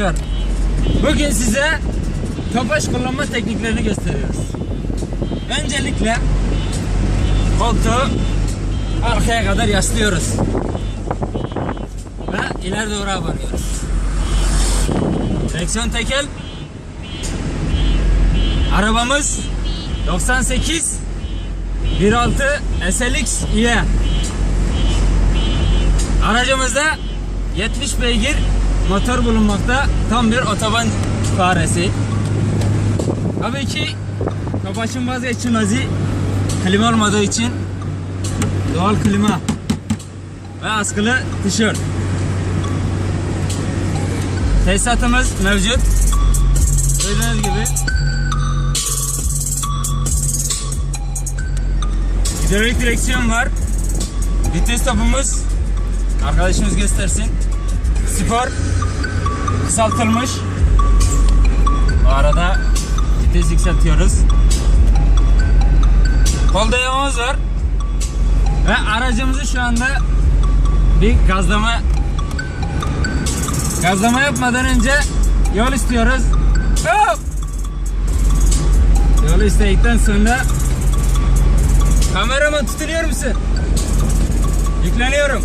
arkadaşlar. Bugün size topaş kullanma tekniklerini gösteriyoruz. Öncelikle koltuğu arkaya kadar yaslıyoruz. Ve ileri doğru abanıyoruz. Direksiyon tekel. Arabamız 98 1.6 SLX IE. Aracımızda 70 beygir motor bulunmakta. Tam bir otoban faresi. Tabii ki Topaş'ın vazgeçilmezi klima olmadığı için doğal klima ve askılı tişört. Tesisatımız mevcut. Gördüğünüz gibi. Hidrolik direksiyon var. Vites topumuz arkadaşımız göstersin. Spor kısaltılmış. Bu arada vites yükseltiyoruz. Kol dayamamız var. Ve aracımızı şu anda bir gazlama gazlama yapmadan önce yol istiyoruz. Hop! Yolu istedikten sonra kameraman tutunuyor musun? Yükleniyorum.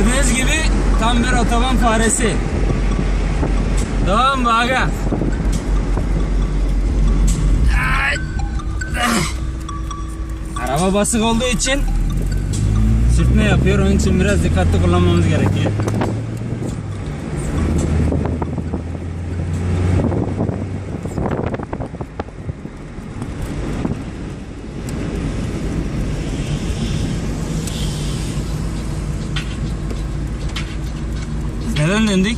Gördüğünüz gibi tam bir otoban faresi. Devam mı aga? Araba basık olduğu için sürtme yapıyor. Onun için biraz dikkatli kullanmamız gerekiyor. Neden döndük?